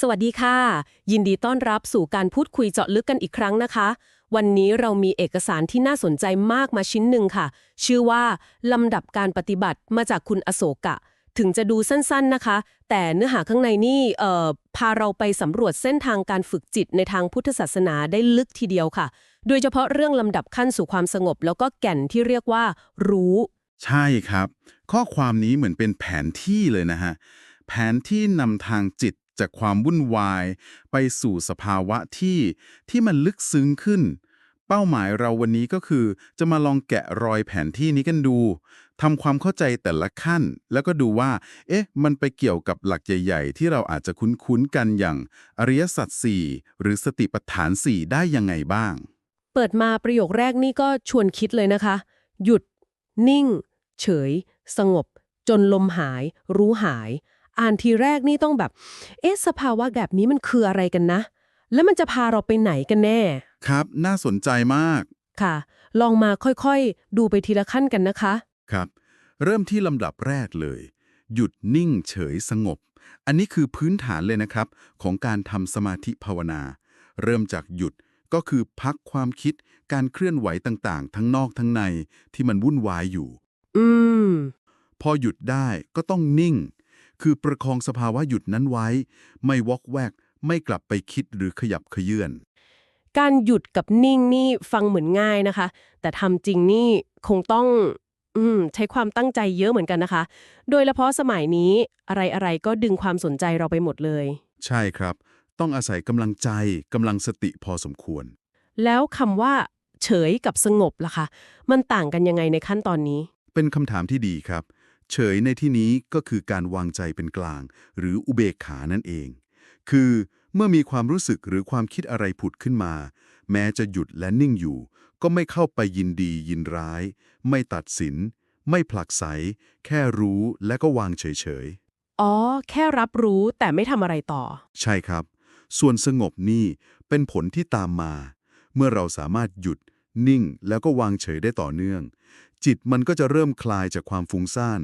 สวัสดีค่ะ ยินดีต้อนรับสู่การพูดคุยเจาะลึกกันอีกครั้งนะคะ วันนี้เรามีเอกสารที่น่าสนใจมากมาชิ้นหนึ่งค่ะ ชื่อว่า ลำดับการปฏิบัติมาจากคุณอโศกะ ถึงจะดูสั้นๆนะคะ แต่เนื้อหาข้างในนี่เอ่อพาเราไปสำรวจเส้นทางการฝึกจิตในทางพุทธศาสนาได้ลึกทีเดียวค่ะ โดยเฉพาะเรื่องลำดับขั้นสู่ความสงบ แล้วก็แก่นที่เรียกว่า รู้ ใช่ครับ ข้อความนี้เหมือนเป็นแผนที่เลยนะฮะ แผนที่นำทางจิต จากความวุ่นวาย ไปสู่สภาวะที่ที่มันลึกซึ้งขึ้น เป้าหมายเราวันนี้ก็คือ จะมาลองแกะรอยแผนที่นี้กันดูทำความเข้าใจแต่ละขั้น แล้วก็ดูว่า เอ๊ะ มันไปเกี่ยวกับหลักใหญ่ ๆ ที่เราอาจจะคุ้นๆกันอย่างอริยสัจสี่หรือสติปัฏฐานสี่ได้ยังไงบ้าง เปิดมาประโยคแรกนี่ก็ชวนคิดเลยนะคะ หยุด นิ่ง เฉย สงบ จนลมหาย รู้หาย อ่านทีแรกนี่ต้องแบบ เอ๊ะสภาวะแบบนี้มันคืออะไรกันนะ แล้วมันจะพาเราไปไหนกันแน่ ครับ น่าสนใจมากค่ะ ลองมาค่อยๆ ดูไปทีละขั้นกันนะคะ ครับ เริ่มที่ลำดับแรกเลย หยุดนิ่งเฉยสงบ อันนี้คือพื้นฐานเลยนะครับ ของการทำสมาธิภาวนา เริ่มจากหยุดก็คือพักความคิดการเคลื่อนไหวต่างๆ ทั้งนอกทั้งในที่มันวุ่นวายอยู่ อืม พอหยุดได้ก็ต้องนิ่ง คือประคองสภาวะหยุดนั้นไว้ ไม่วอกแวก ไม่กลับไปคิดหรือขยับเขยื่อนการหยุดกับนิ่งนี่ฟังเหมือนง่ายนะคะ แต่ทำจริงนี่คงต้องอืมใช้ความตั้งใจเยอะเหมือนกันนะคะ โดยเฉพาะสมัยนี้อะไรๆก็ดึงความสนใจเราไปหมดเลย ใช่ครับ ต้องอาศัยกำลังใจกำลังสติพอสมควร แล้วคำว่า เฉยกับสงบล่ะคะ มันต่างกันยังไงในขั้นตอนนี้ เป็นคำถามที่ดีครับ เฉยในที่นี้ก็คือการวางใจเป็นกลาง หรืออุเบกขานั่นเอง คือเมื่อมีความรู้สึกหรือความคิดอะไรผุดขึ้นมา แม้จะหยุดและนิ่งอยู่ ก็ไม่เข้าไปยินดียินร้าย ไม่ตัดสิน ไม่ผลักไส แค่รู้และก็วางเฉยอ๋อ แค่รับรู้แต่ไม่ทำอะไรต่อๆใช่ครับ ส่วนสงบนี่เป็นผลที่ตามมา เมื่อเราสามารถหยุดนิ่งแล้วก็วางเฉยได้ต่อเนื่อง จิตมันก็จะเริ่มคลายจากความฟุ้งซ่าน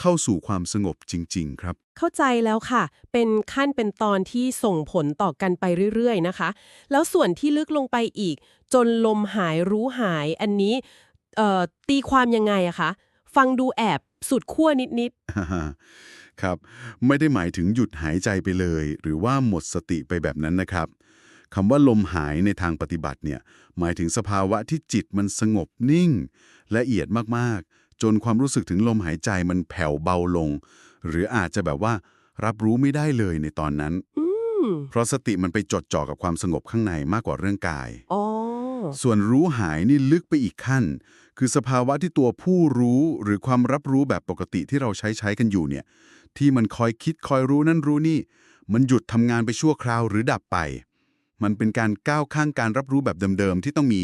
เข้าสู่ความสงบจริง ๆ ครับ เข้าใจแล้วค่ะ เป็นขั้นเป็นตอนที่ส่งผลต่อกันไปเรื่อย ๆ นะคะ แล้วส่วนที่ลึกลงไปอีก จนลมหายรู้หายอันนี้เอ่อตีความยังไงอะคะฟังดูแอบสุดขั้วนิดครับ ไม่ได้หมายถึงหยุดหายใจไปเลย หรือว่าหมดสติไปแบบนั้นนะครับ คำว่าลมหายในทางปฏิบัติเนี่ยหมายถึงสภาวะที่จิตมันสงบนิ่ง ละเอียดมากๆ จนความรู้สึกถึงลมหายใจมันแผ่วเบาลง หรืออาจจะแบบว่ารับรู้ไม่ได้เลยในตอนนั้นๆอืมเพราะสติมันไปจดจ่อกับความสงบข้างในมากกว่าเรื่องกายอ๋อส่วนรู้หายนี่ลึกไปอีกขั้น คือสภาวะที่ตัวผู้รู้หรือความรับรู้แบบปกติที่เราใช้ใช้กันอยู่เนี่ยที่มันคอยคิดคอยรู้นั่นรู้นี่ มันหยุดทำงานไปชั่วคราวหรือดับไป มันเป็นการก้าวข้างการรับรู้แบบเดิมๆ ที่ต้องมี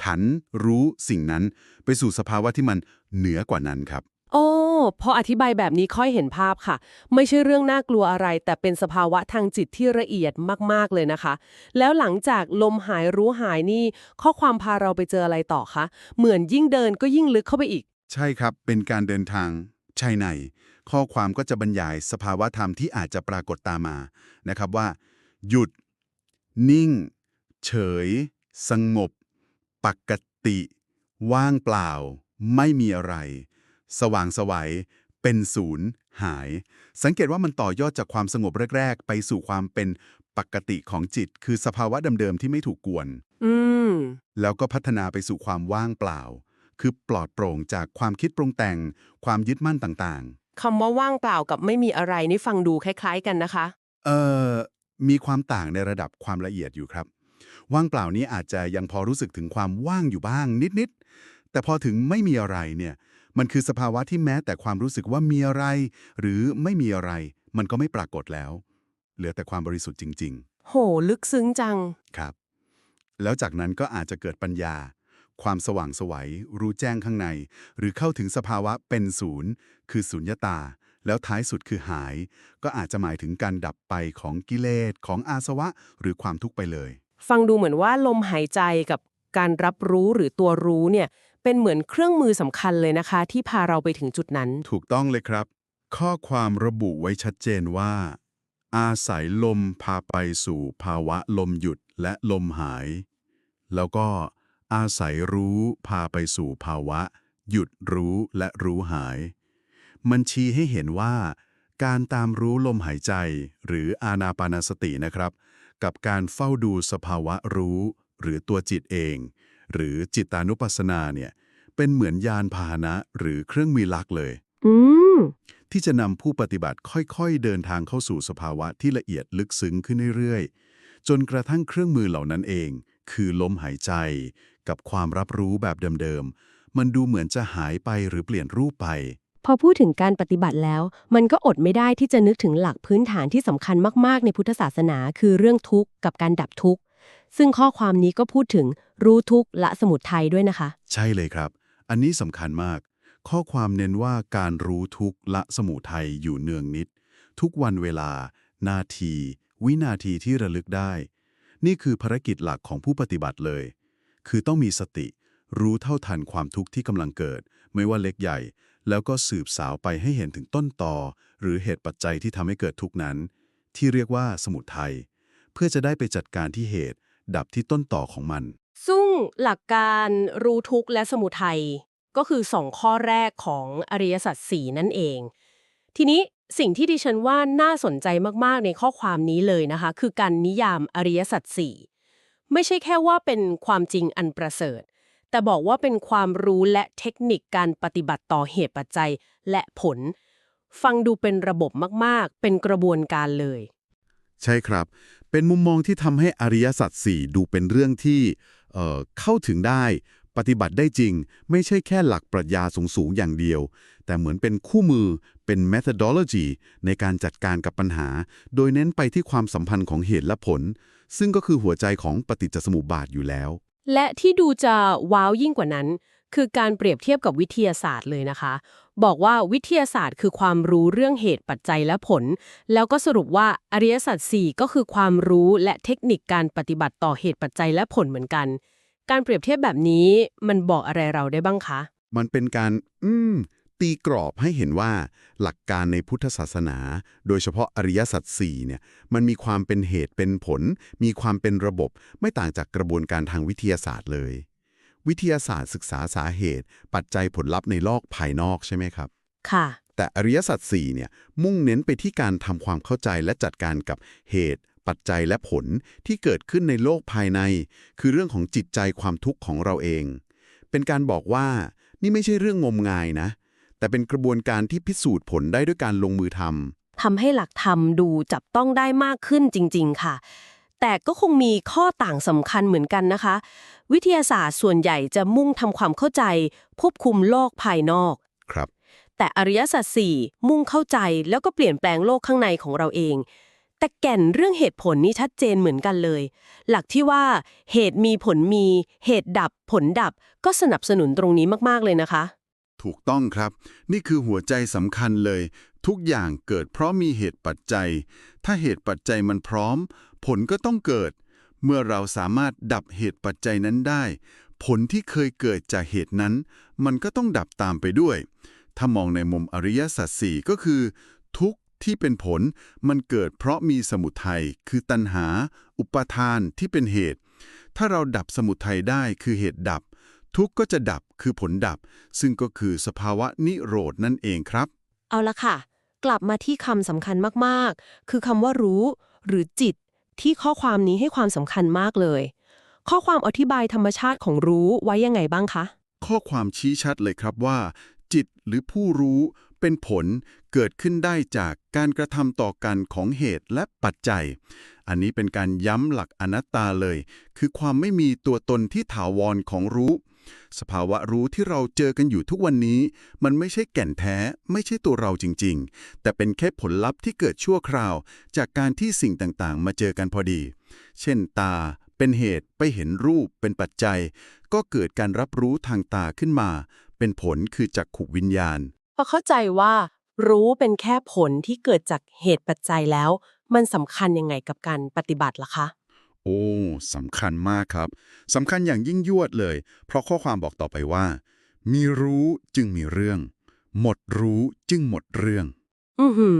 ฉันรู้สิ่งนั้น ไปสู่สภาวะที่มันเหนือกว่านั้นครับ โอ้พออธิบายแบบนี้ค่อยเห็นภาพค่ะ ไม่ใช่เรื่องน่ากลัวอะไร แต่เป็นสภาวะทางจิตที่ละเอียดมากๆเลยนะคะ แล้วหลังจากลมหายรู้หายนี่ ข้อความพาเราไปเจออะไรต่อคะเหมือนยิ่งเดินก็ยิ่งลึกเข้าไปอีก ใช่ครับเป็นการเดินทางใช่ใน ข้อความก็จะบรรยายสภาวะธรรมที่อาจจะปรากฏตามมานะครับว่า หยุด นิ่ง เฉย สงบ ปกติ ว่างเปล่า ไม่มีอะไร สว่างไสวัย เป็นศูนย์ หาย สังเกตว่ามันต่อยอดจากความสงบแรก ๆ ไปสู่ความเป็นปกติของจิต คือสภาวะเดิมๆที่ไม่ถูกกวน อืม แล้วก็พัฒนาไปสู่ความว่างเปล่า คือปลอดโปร่งจากความคิดปรุงแต่ง ความยึดมั่นต่างคำว่าว่างเปล่ากับไม่มีอะไรนี่ฟังดูคล้าย ๆ กันนะคะๆเอ่อ มีความต่างในระดับความละเอียดอยู่ครับ ว่างเปล่านี้อาจจะยังพอรู้สึกถึงความว่างอยู่บ้างนิดๆแต่พอถึงไม่มีอะไรเนี่ยมันคือสภาวะที่แม้แต่ความรู้สึกว่ามีอะไร หรือไม่มีอะไร มันก็ไม่ปรากฏแล้ว เหลือแต่ความบริสุทธิ์จริง ๆ โห ลึกซึ้งจังครับ แล้วจากนั้นก็อาจจะเกิดปัญญา ความสว่างไสวัยรู้แจ้งข้างใน หรือเข้าถึงสภาวะเป็นศูนย์ คือสุญญตา แล้วท้ายสุดคือหาย ก็อาจจะหมายถึงการดับไปของกิเลสของอาสวะ หรือความทุกข์ไปเลย ฟังดูเหมือนว่าลมหายใจกับการรับรู้หรือตัวรู้เนี่ยเป็นเหมือนเครื่องมือสำคัญเลยนะคะ ที่พาเราไปถึงจุดนั้น ถูกต้องเลยครับ ข้อความระบุไว้ชัดเจนว่า อาศัยลมพาไปสู่ภาวะลมหยุดและลมหาย แล้วก็อาศัยรู้พาไปสู่ภาวะ หยุดรู้และรู้หาย มันชี้ให้เห็นว่า การตามรู้ลมหายใจ หรืออานาปานสตินะครับ กับการเฝ้าดูสภาวะรู้ หรือตัวจิตเอง หรือจิตานุปัสสนาเนี่ยเป็นเหมือนยานพาหนะหรือเครื่องมือลักเลยอืมที่จะนำผู้ปฏิบัติค่อยๆ เดินทางเข้าสู่สภาวะที่ละเอียดลึกซึ้งขึ้นเรื่อยๆ จนกระทั่งเครื่องมือเหล่านั้นเอง คือลมหายใจ กับความรับรู้แบบเดิมๆ มันดูเหมือนจะหายไปหรือเปลี่ยนรูปไป พอพูดถึงการปฏิบัติแล้ว มันก็อดไม่ได้ที่จะนึกถึงหลักพื้นฐานที่สำคัญมาก ๆ ในพุทธศาสนา คือเรื่องทุกข์กับการดับทุกข์ ซึ่งข้อความนี้ก็พูดถึงรู้ทุกข์ละสมุทัยด้วยนะคะ ใช่เลยครับ อันนี้สำคัญมาก ข้อความเน้นว่าการรู้ทุกข์ละสมุทัยอยู่เนืองนิด ทุกวันเวลา นาที วินาทีที่ระลึกได้ นี่คือภารกิจหลักของผู้ปฏิบัติเลย คือต้องมีสติ รู้เท่าทันความทุกข์ที่กำลังเกิด ไม่ว่าเล็กใหญ่ แล้วก็สืบสาวไปให้เห็นถึงต้นต่อ หรือเหตุปัจจัยที่ทำให้เกิดทุกข์นั้น ที่เรียกว่าสมุทัยเพื่อจะได้ไปจัดการที่เหตุ ดับที่ต้นต่อของมัน ซึ่งหลักการรู้ทุกข์และสมุทัยก็คือสองข้อแรกของอริยสัจสี่นั่นเอง ทีนี้สิ่งที่ดิฉันว่าน่าสนใจมากๆในข้อความนี้เลยนะคะ คือการนิยามอริยสัจสี่ไม่ใช่แค่ว่าเป็นความจริงอันประเสริฐ แต่บอกว่าเป็นความรู้และเทคนิคการปฏิบัติต่อเหตุปัจจัยและผล ฟังดูเป็นระบบมาก ๆ เป็นกระบวนการเลย ใช่ครับ เป็นมุมมองที่ทำให้อริยสัจสี่ดูเป็นเรื่องที่เอ่อเข้าถึงได้ ปฏิบัติได้จริง ไม่ใช่แค่หลักปรัชญาสูง ๆ อย่างเดียว แต่เหมือนเป็นคู่มือเป็น methodology ในการจัดการกับปัญหา โดยเน้นไปที่ความสัมพันธ์ของเหตุและผล ซึ่งก็คือหัวใจของปฏิจจสมุปบาทอยู่แล้ว และที่ดูจะว้าวยิ่งกว่านั้น คือการเปรียบเทียบกับวิทยาศาสตร์เลยนะคะ บอกว่าวิทยาศาสตร์คือความรู้เรื่องเหตุปัจจัยและผล แล้วก็สรุปว่าอริยสัจสี่ก็คือความรู้และเทคนิคการปฏิบัติต่อเหตุปัจจัยและผลเหมือนกัน การเปรียบเทียบแบบนี้มันบอกอะไรเราได้บ้างคะ มันเป็นการ อืม ตีกรอบให้เห็นว่าหลักการในพุทธศาสนา โดยเฉพาะอริยสัจสี่เนี่ยมันมีความเป็นเหตุเป็นผล มีความเป็นระบบไม่ต่างจากกระบวนการทางวิทยาศาสตร์เลย วิทยาศาสตร์ศึกษาสาเหตุ ปัจจัยผลลัพธ์ในโลกภายนอกใช่ไหมครับ ค่ะแต่อริยสัจสี่เนี่ยมุ่งเน้นไปที่การทำความเข้าใจและจัดการกับเหตุ ปัจจัยและผลที่เกิดขึ้นในโลกภายใน คือเรื่องของจิตใจความทุกข์ของเราเอง เป็นการบอกว่านี่ไม่ใช่เรื่องงมงายนะ แต่เป็นกระบวนการที่พิสูจน์ผลได้ด้วยการลงมือทำทำให้หลักธรรมดูจับต้องได้มากขึ้นจริง ๆ ค่ะ แต่ก็คงมีข้อต่างสำคัญเหมือนกันนะคะ วิทยาศาสตร์ส่วนใหญ่จะมุ่งทำความเข้าใจควบคุมโลกภายนอกครับ แต่อริยสัจสี่มุ่งเข้าใจแล้วก็เปลี่ยนแปลงโลกข้างในของเราเองแต่แก่นเรื่องเหตุผลนี่ชัดเจนเหมือนกันเลย หลักที่ว่าเหตุมีผลมี เหตุดับผลดับก็สนับสนุนตรงนี้มาก ๆ เลยนะคะ ถูกต้องครับ นี่คือหัวใจสำคัญเลย ทุกอย่างเกิดเพราะมีเหตุปัจจัย ถ้าเหตุปัจจัยมันพร้อม ผลก็ต้องเกิด เมื่อเราสามารถดับเหตุปัจจัยนั้นได้ ผลที่เคยเกิดจากเหตุนั้น มันก็ต้องดับตามไปด้วย ถ้ามองในมุมอริยสัจสี่ก็คือ ทุกที่เป็นผลมันเกิดเพราะมีสมุทัยคือตัณหา อุปาทานที่เป็นเหตุ ถ้าเราดับสมุทัยได้คือเหตุดับ ทุกข์ก็จะดับคือผลดับ ซึ่งก็คือสภาวะนิโรดนั่นเองครับ เอาละค่ะ กลับมาที่คำสำคัญมากๆ คือคำว่ารู้ หรือจิต ที่ข้อความนี้ให้ความสำคัญมากเลย ข้อความอธิบายธรรมชาติของรู้ไว้ยังไงบ้างคะ ข้อความชี้ชัดเลยครับว่า จิตหรือผู้รู้เป็นผลเกิดขึ้นได้จากการกระทำต่อกันของเหตุและปัจจัย อันนี้เป็นการย้ำหลักอนัตตาเลย คือความไม่มีตัวตนที่ถาวรของรู้ สภาวะรู้ที่เราเจอกันอยู่ทุกวันนี้ มันไม่ใช่แก่นแท้ ไม่ใช่ตัวเราจริง ๆ แต่เป็นแค่ผลลัพธ์ที่เกิดชั่วคราว จากการที่สิ่งต่างๆ มาเจอกันพอดี เช่นตา เป็นเหตุไปเห็นรูปเป็นปัจจัย ก็เกิดการรับรู้ทางตาขึ้นมา เป็นผลคือจักขุวิญญาณพอเข้าใจว่า รู้เป็นแค่ผลที่เกิดจากเหตุปัจจัยแล้ว มันสำคัญยังไงกับการปฏิบัติล่ะคะ โอ้สำคัญมากครับสำคัญอย่างยิ่งยวดเลย เพราะข้อความบอกต่อไปว่า มีรู้จึงมีเรื่อง หมดรู้จึงหมดเรื่องอือหื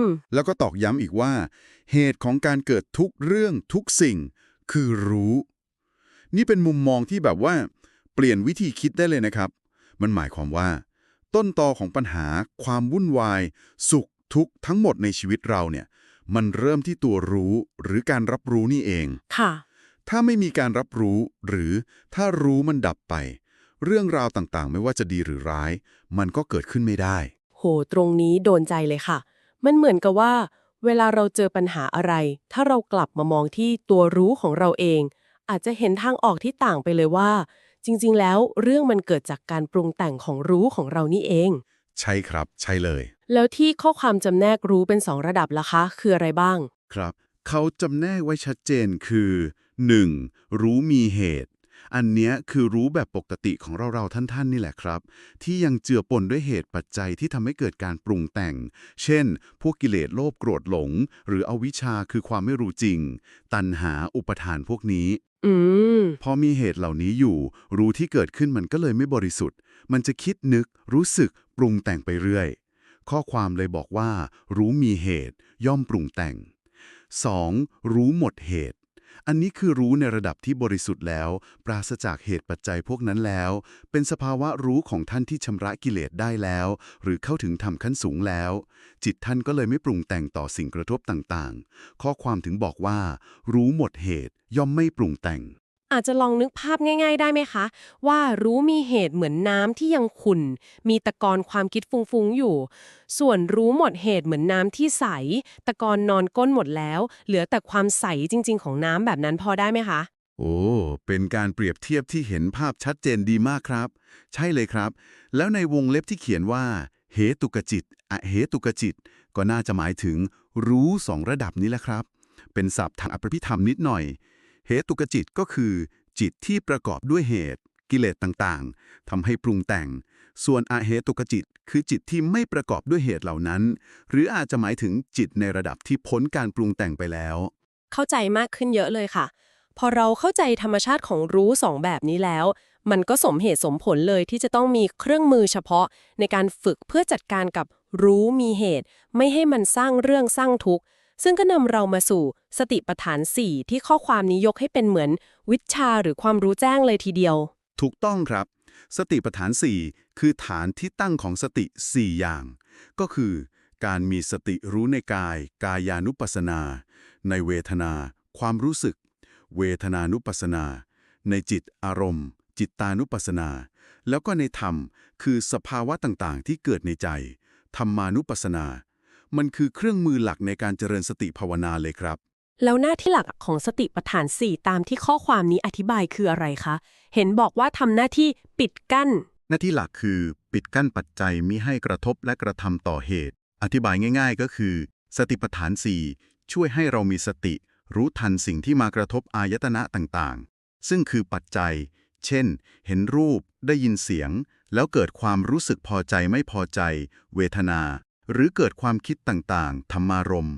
อแล้วก็ตอกย้ำอีกว่า เหตุของการเกิดทุกเรื่องทุกสิ่ง คือรู้ นี่เป็นมุมมองที่แบบว่า เปลี่ยนวิธีคิดได้เลยนะครับ มันหมายความว่า ต้นตอของปัญหา ความวุ่นวาย สุขทุกข์ทั้งหมดในชีวิตเราเนี่ย มันเริ่มที่ตัวรู้หรือการรับรู้นี่เอง ค่ะ ถ้าไม่มีการรับรู้ หรือถ้ารู้มันดับไป เรื่องราวต่างๆ ไม่ว่าจะดีหรือร้าย มันก็เกิดขึ้นไม่ได้ โห ตรงนี้โดนใจเลยค่ะ มันเหมือนกับว่า เวลาเราเจอปัญหาอะไร ถ้าเรากลับมามองที่ตัวรู้ของเราเอง อาจจะเห็นทางออกที่ต่างไปเลยว่า จริง ๆ แล้วเรื่องมันเกิดจากการปรุงแต่งของรู้ของเรานี่เอง ใช่ครับ ใช่เลย แล้วที่ข้อความจำแนกรู้เป็นสองระดับล่ะคะ คืออะไรบ้าง ครับ เขาจำแนกไว้ชัดเจนคือ 1. รู้มีเหตุ อันเนี้ยคือรู้แบบปกติของเราๆท่านๆนี่แหละครับ ที่ยังเจือปนด้วยเหตุปัจจัยที่ทำให้เกิดการปรุงแต่ง เช่น พวกกิเลสโลภโกรธหลง หรืออวิชชาคือความไม่รู้จริง ตัณหาอุปทานพวกนี้อืมพอมีเหตุเหล่านี้อยู่ รู้ที่เกิดขึ้นมันก็เลยไม่บริสุทธิ์ มันจะคิดนึก รู้สึก ปรุงแต่งไปเรื่อย ข้อความเลยบอกว่า รู้มีเหตุ ย่อมปรุงแต่ง 2. รู้หมดเหตุ อันนี้คือรู้ในระดับที่บริสุทธิ์แล้ว ปราศจากเหตุปัจจัยพวกนั้นแล้ว เป็นสภาวะรู้ของท่านที่ชำระกิเลสได้แล้ว หรือเข้าถึงธรรมขั้นสูงแล้ว จิตท่านก็เลยไม่ปรุงแต่งต่อสิ่งกระทบต่างๆ ข้อความถึงบอกว่า รู้หมดเหตุย่อมไม่ปรุงแต่ง อาจจะลองนึกภาพง่าย ๆ ได้ไหมคะ ว่ารู้มีเหตุเหมือนน้ำที่ยังขุ่น มีตะกอนความคิดฟุ้งๆอยู่ ส่วนรู้หมดเหตุเหมือนน้ำที่ใส ตะกอนนอนก้นหมดแล้ว เหลือแต่ความใสจริง ๆ ของน้ำแบบนั้นพอได้ไหมคะ โอ้ เป็นการเปรียบเทียบที่เห็นภาพชัดเจนดีมากครับ ใช่เลยครับ แล้วในวงเล็บที่เขียนว่าเหตุกจิตอะเหตุกจิต ก็น่าจะหมายถึงรู้สองระดับนี้แหละครับ เป็นศัพท์ทางอภิพิธรรมนิดหน่อย เหตุกจิตก็คือ จิตที่ประกอบด้วยเหตุ กิเลสต่างๆ ทำให้ปรุงแต่ง ส่วนอเหตุกจิต คือจิตที่ไม่ประกอบด้วยเหตุเหล่านั้น หรืออาจจะหมายถึงจิตในระดับที่พ้นการปรุงแต่งไปแล้ว เข้าใจมากขึ้นเยอะเลยค่ะ พอเราเข้าใจธรรมชาติของรู้สองแบบนี้แล้ว มันก็สมเหตุสมผลเลยที่จะต้องมีเครื่องมือเฉพาะ ในการฝึกเพื่อจัดการกับรู้มีเหตุ ไม่ให้มันสร้างเรื่องสร้างทุกข์ ซึ่งก็นำเรามาสู่สติปัฏฐาน 4 ที่ข้อความนี้ยกให้เป็นเหมือน วิชาหรือความรู้แจ้งเลยทีเดียว ถูกต้องครับ สติปัฏฐาน 4 คือฐานที่ตั้งของสติ 4 อย่าง ก็คือ การมีสติรู้ในกาย กายานุปัสนา ในเวทนา ความรู้สึก เวทนานุปัสนา ในจิตอารมณ์ จิตตานุปัสนา แล้วก็ในธรรม คือสภาวะต่างๆ ที่เกิดในใจ ธรรมานุปัสนา มันคือเครื่องมือหลักในการเจริญสติภาวนาเลยครับ แล้วหน้าที่หลักของสติปัฏฐาน 4 ตามที่ข้อความนี้อธิบายคืออะไรคะ เห็นบอกว่าทำหน้าที่ปิดกั้น หน้าที่หลักคือปิดกั้นปัจจัยมิให้กระทบและกระทำต่อเหตุ อธิบายง่าย ๆ ก็คือ สติปัฏฐาน 4 ช่วยให้เรามีสติ รู้ทันสิ่งที่มากระทบอายตนะต่างๆ ซึ่งคือปัจจัย เช่น เห็นรูป ได้ยินเสียง แล้วเกิดความรู้สึกพอใจไม่พอใจ เวทนา หรือเกิดความคิดต่างๆธรรมารมณ์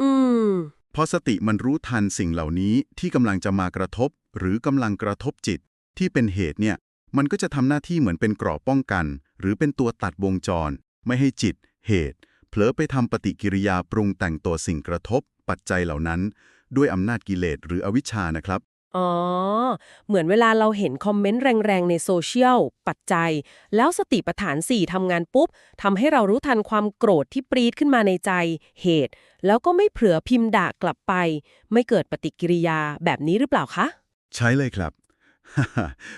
อืมพอสติมันรู้ทันสิ่งเหล่านี้ที่กำลังจะมากระทบ หรือกำลังกระทบจิต ที่เป็นเหตุเนี่ย มันก็จะทำหน้าที่เหมือนเป็นกรอบป้องกัน หรือเป็นตัวตัดวงจร ไม่ให้จิต เหตุ เผลอไปทำปฏิกิริยาปรุงแต่งตัวสิ่งกระทบ ปัจจัยเหล่านั้น ด้วยอำนาจกิเลสหรืออวิชชานะครับ อ๋อ เหมือนเวลาเราเห็นคอมเมนต์แรงๆ ในโซเชียล ปัจจัย แล้วสติปัฏฐาน 4ทำงานปุ๊บทำให้เรารู้ทันความโกรธที่ปรีดขึ้นมาในใจ เหตุ แล้วก็ไม่เผลอพิมพ์ด่ากลับไป ไม่เกิดปฏิกิริยาแบบนี้หรือเปล่าคะ ใช้เลยครับ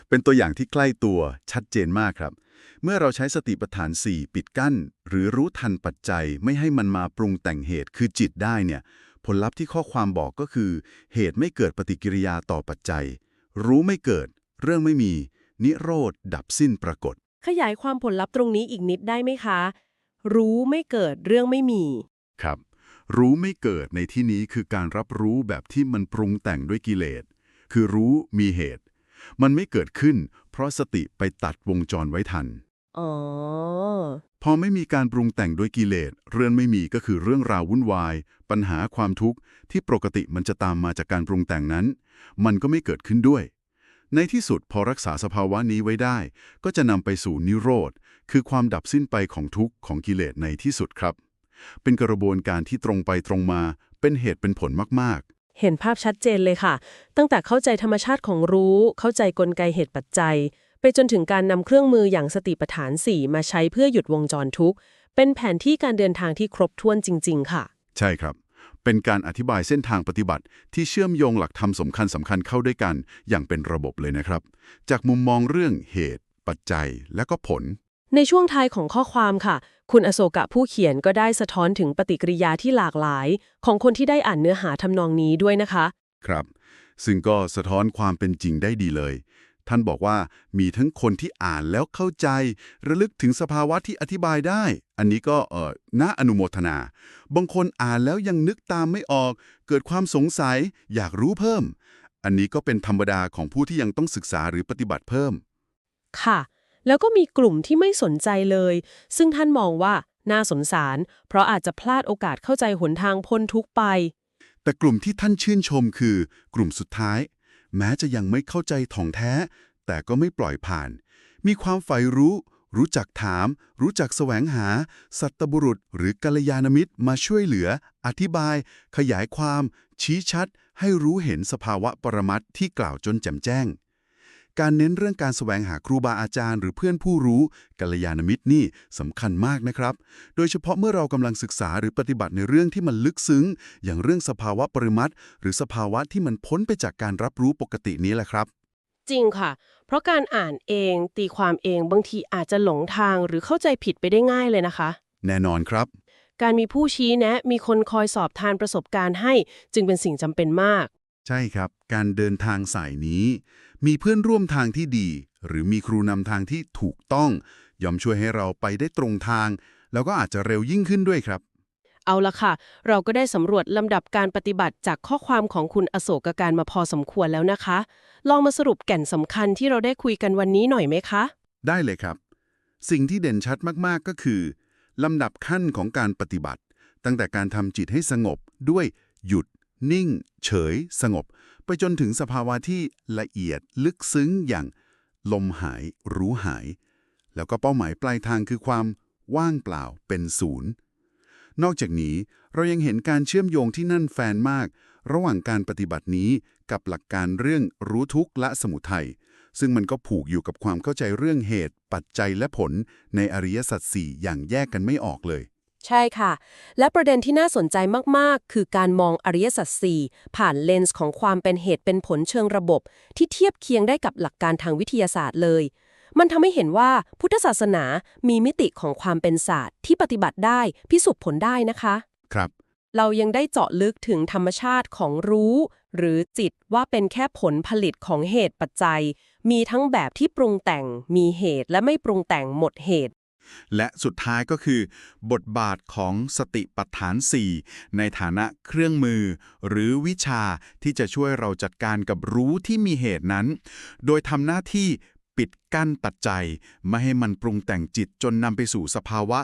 เป็นตัวอย่างที่ใกล้ตัวชัดเจนมากครับ เมื่อเราใช้สติปัฏฐาน 4 ปิดกั้น หรือรู้ทันปัจจัยไม่ให้มันมาปรุงแต่งเหตุคือจิตได้เนี่ย ผลลัพธ์ที่ข้อความบอกก็คือ เหตุไม่เกิดปฏิกิริยาต่อปัจจัย รู้ไม่เกิด เรื่องไม่มี นิโรธ ดับสิ้นปรากฏ ขยายความผลลัพธ์ตรงนี้อีกนิดได้ไหมคะ รู้ไม่เกิดเรื่องไม่มี ครับ รู้ไม่เกิดในที่นี้คือการรับรู้แบบที่มันปรุงแต่งด้วยกิเลส คือรู้มีเหตุ มันไม่เกิดขึ้น เพราะสติไปตัดวงจรไว้ทัน อ๋อ พอไม่มีการปรุงแต่งด้วยกิเลส เรื่องไม่มีก็คือเรื่องราววุ่นวาย ปัญหาความทุกข์ที่ปกติมันจะตามมาจากการปรุงแต่งนั้น มันก็ไม่เกิดขึ้นด้วย ในที่สุดพอรักษาสภาวะนี้ไว้ได้ ก็จะนำไปสู่นิโรธ คือความดับสิ้นไปของทุกข์ของกิเลสในที่สุดครับ เป็นกระบวนการที่ตรงไปตรงมา เป็นเหตุเป็นผลมากเห็นภาพชัดเจนเลยค่ะ ตั้งแต่เข้าใจธรรมชาติของรู้ เข้าใจกลไกเหตุปัจจัย ไปจนถึงการนำเครื่องมืออย่างสติปัฏฐาน 4 มาใช้เพื่อหยุดวงจรทุกข์ เป็นแผนที่การเดินทางที่ครบถ้วนจริง ๆ ค่ะๆใช่ครับ เป็นการอธิบายเส้นทางปฏิบัติ ที่เชื่อมโยงหลักธรรมสำคัญสำคัญเข้าด้วยกัน อย่างเป็นระบบเลยนะครับ จากมุมมองเรื่องเหตุ ปัจจัย และก็ผล ในช่วงท้ายของข้อความค่ะ คุณอโศกะผู้เขียนก็ได้สะท้อนถึงปฏิกิริยาที่หลากหลาย ของคนที่ได้อ่านเนื้อหาทำนองนี้ด้วยนะคะ ครับ ซึ่งก็สะท้อนความเป็นจริงได้ดีเลย ท่านบอกว่ามีทั้งคนที่อ่านแล้วเข้าใจ ระลึกถึงสภาวะที่อธิบายได้ อันนี้ก็เออน่าอนุโมทนา บางคนอ่านแล้วยังนึกตามไม่ออก เกิดความสงสัย อยากรู้เพิ่ม อันนี้ก็เป็นธรรมดาของผู้ที่ยังต้องศึกษาหรือปฏิบัติเพิ่ม ค่ะ แล้วก็มีกลุ่มที่ไม่สนใจเลย ซึ่งท่านมองว่าน่าสงสาร เพราะอาจจะพลาดโอกาสเข้าใจหนทางพ้นทุกข์ไป แต่กลุ่มที่ท่านชื่นชมคือ กลุ่มสุดท้าย แม้จะยังไม่เข้าใจถ่องแท้ แต่ก็ไม่ปล่อยผ่าน มีความใฝ่รู้ รู้จักถาม รู้จักแสวงหา สัตบุรุษ หรือกัลยาณมิตรมาช่วยเหลือ อธิบาย ขยายความ ชี้ชัด ให้รู้เห็นสภาวะปรมัติที่กล่าวจนแจ่มแจ้ง การเน้นเรื่องการแสวงหาครูบาอาจารย์ หรือเพื่อนผู้รู้กัลยาณมิตรนี่สำคัญมากนะครับ โดยเฉพาะเมื่อเรากำลังศึกษาหรือปฏิบัติในเรื่องที่มันลึกซึ้ง อย่างเรื่องสภาวะปริมัติหรือสภาวะที่มันพ้นไปจากการรับรู้ปกตินี้แหละครับ จริงค่ะ เพราะการอ่านเองตีความเองบางทีอาจจะหลงทางหรือเข้าใจผิดไปได้ง่ายเลยนะคะ แน่นอนครับ การมีผู้ชี้แนะ มีคนคอยสอบทานประสบการณ์ให้ จึงเป็นสิ่งจำเป็นมาก ใช่ครับ การเดินทางสายนี้ มีเพื่อนร่วมทางที่ดี หรือมีครูนำทางที่ถูกต้องย่อมช่วยให้เราไปได้ตรงทาง แล้วก็อาจจะเร็วยิ่งขึ้นด้วยครับ เอาละค่ะ เราก็ได้สำรวจลำดับการปฏิบัติจากข้อความของคุณอโศกการมาพอสมควรแล้วนะคะ ลองมาสรุปแก่นสำคัญที่เราได้คุยกันวันนี้หน่อยไหมคะ ได้เลยครับ สิ่งที่เด่นชัดมากๆก็คือลำดับขั้นของการปฏิบัติ ตั้งแต่การทำจิตให้สงบด้วยหยุด นิ่ง เฉย สงบ ไปจนถึงสภาวะที่ละเอียดลึกซึ้งอย่าง ลมหายรู้หาย แล้วก็เป้าหมายปลายทางคือความว่างเปล่าเป็นศูนย์ นอกจากนี้เรายังเห็นการเชื่อมโยงที่นั่นแฟนมาก ระหว่างการปฏิบัตินี้กับหลักการเรื่องรู้ทุกข์และสมุทัยซึ่งมันก็ผูกอยู่กับความเข้าใจเรื่องเหตุ ปัจจัยและผลในอริยสัจสี่อย่างแยกกันไม่ออกเลย ใช่ค่ะ และประเด็นที่น่าสนใจมาก ๆ คือการมองอริยสัจสี่ผ่านเลนส์ของความเป็นเหตุเป็นผลเชิงระบบ ที่เทียบเคียงได้กับหลักการทางวิทยาศาสตร์เลย มันทำให้เห็นว่าพุทธศาสนามีมิติของความเป็นศาสตร์ ที่ปฏิบัติได้พิสูจน์ผลได้นะคะ ครับ เรายังได้เจาะลึกถึงธรรมชาติของรู้ หรือจิตว่าเป็นแค่ผลผลิตของเหตุปัจจัย มีทั้งแบบที่ปรุงแต่ง มีเหตุและไม่ปรุงแต่งหมดเหตุ และสุดท้ายก็คือ บทบาทของสติปัฏฐาน 4 ในฐานะเครื่องมือ หรือวิชาที่จะช่วยเราจัดการกับรู้ที่มีเหตุนั้น โดยทำหน้าที่ปิดกั้นปัจจัยไม่ให้มันปรุงแต่งจิตจนนำไปสู่สภาวะ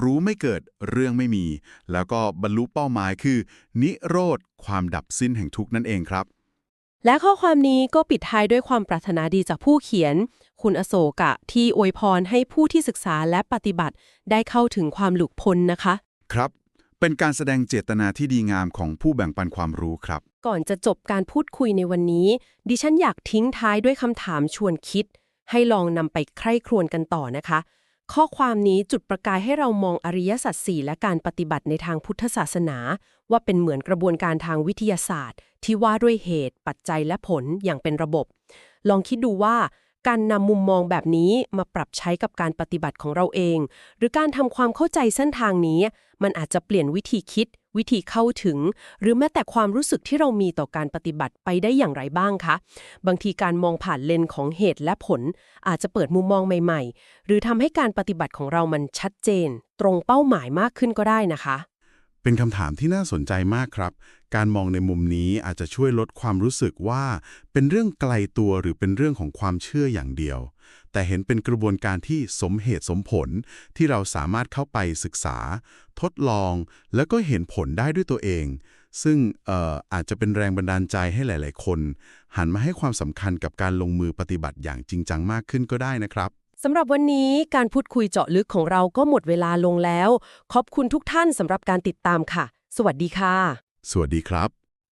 รู้ไม่เกิดเรื่องไม่มี แล้วก็บรรลุเป้าหมายคือ นิโรธความดับสิ้นแห่งทุกข์นั่นเองครับ และข้อความนี้ก็ปิดท้ายด้วยความปรารถนาดีจากผู้เขียน คุณอโศกะ ที่อวยพรให้ผู้ที่ศึกษาและปฏิบัติได้เข้าถึงความหลุดพ้นนะคะ ครับ เป็นการแสดงเจตนาที่ดีงามของผู้แบ่งปันความรู้ครับ ก่อนจะจบการพูดคุยในวันนี้ ดิฉันอยากทิ้งท้ายด้วยคำถามชวนคิด ให้ลองนำไปใคร่ครวญกันต่อนะคะ ข้อความนี้จุดประกายให้เรามองอริยสัจสี่และการปฏิบัติในทางพุทธศาสนา ว่าเป็นเหมือนกระบวนการทางวิทยาศาสตร์ ที่ว่าด้วยเหตุ ปัจจัยและผลอย่างเป็นระบบ ลองคิดดูว่า การนำมุมมองแบบนี้มาปรับใช้กับการปฏิบัติของเราเอง หรือการทำความเข้าใจเส้นทางนี้ มันอาจจะเปลี่ยนวิธีคิด วิธีเข้าถึง หรือแม้แต่ความรู้สึกที่เรามีต่อการปฏิบัติไปได้อย่างไรบ้างคะ บางทีการมองผ่านเลนของเหตุและผล อาจจะเปิดมุมมองใหม่ ๆ หรือทำให้การปฏิบัติของเรามันชัดเจน ตรงเป้าหมายมากขึ้นก็ได้นะคะ เป็นคำถามที่น่าสนใจมากครับ การมองในมุมนี้อาจจะช่วยลดความรู้สึกว่า เป็นเรื่องไกลตัวหรือเป็นเรื่องของความเชื่ออย่างเดียว แต่เห็นเป็นกระบวนการที่สมเหตุสมผลที่เราสามารถเข้าไปศึกษา ทดลอง แล้วก็เห็นผลได้ด้วยตัวเอง ซึ่งอออาจจะเป็นแรงบันดาลใจให้หลาย ๆ คน หันมาให้ความสำคัญกับการลงมือปฏิบัติอย่างจริงจังมากขึ้นก็ได้นะครับ สำหรับวันนี้การพูดคุยเจาะลึกของเราก็หมดเวลาลงแล้ว ขอบคุณทุกท่านสำหรับการติดตามค่ะ สวัสดีค่ะ สวัสดีครับ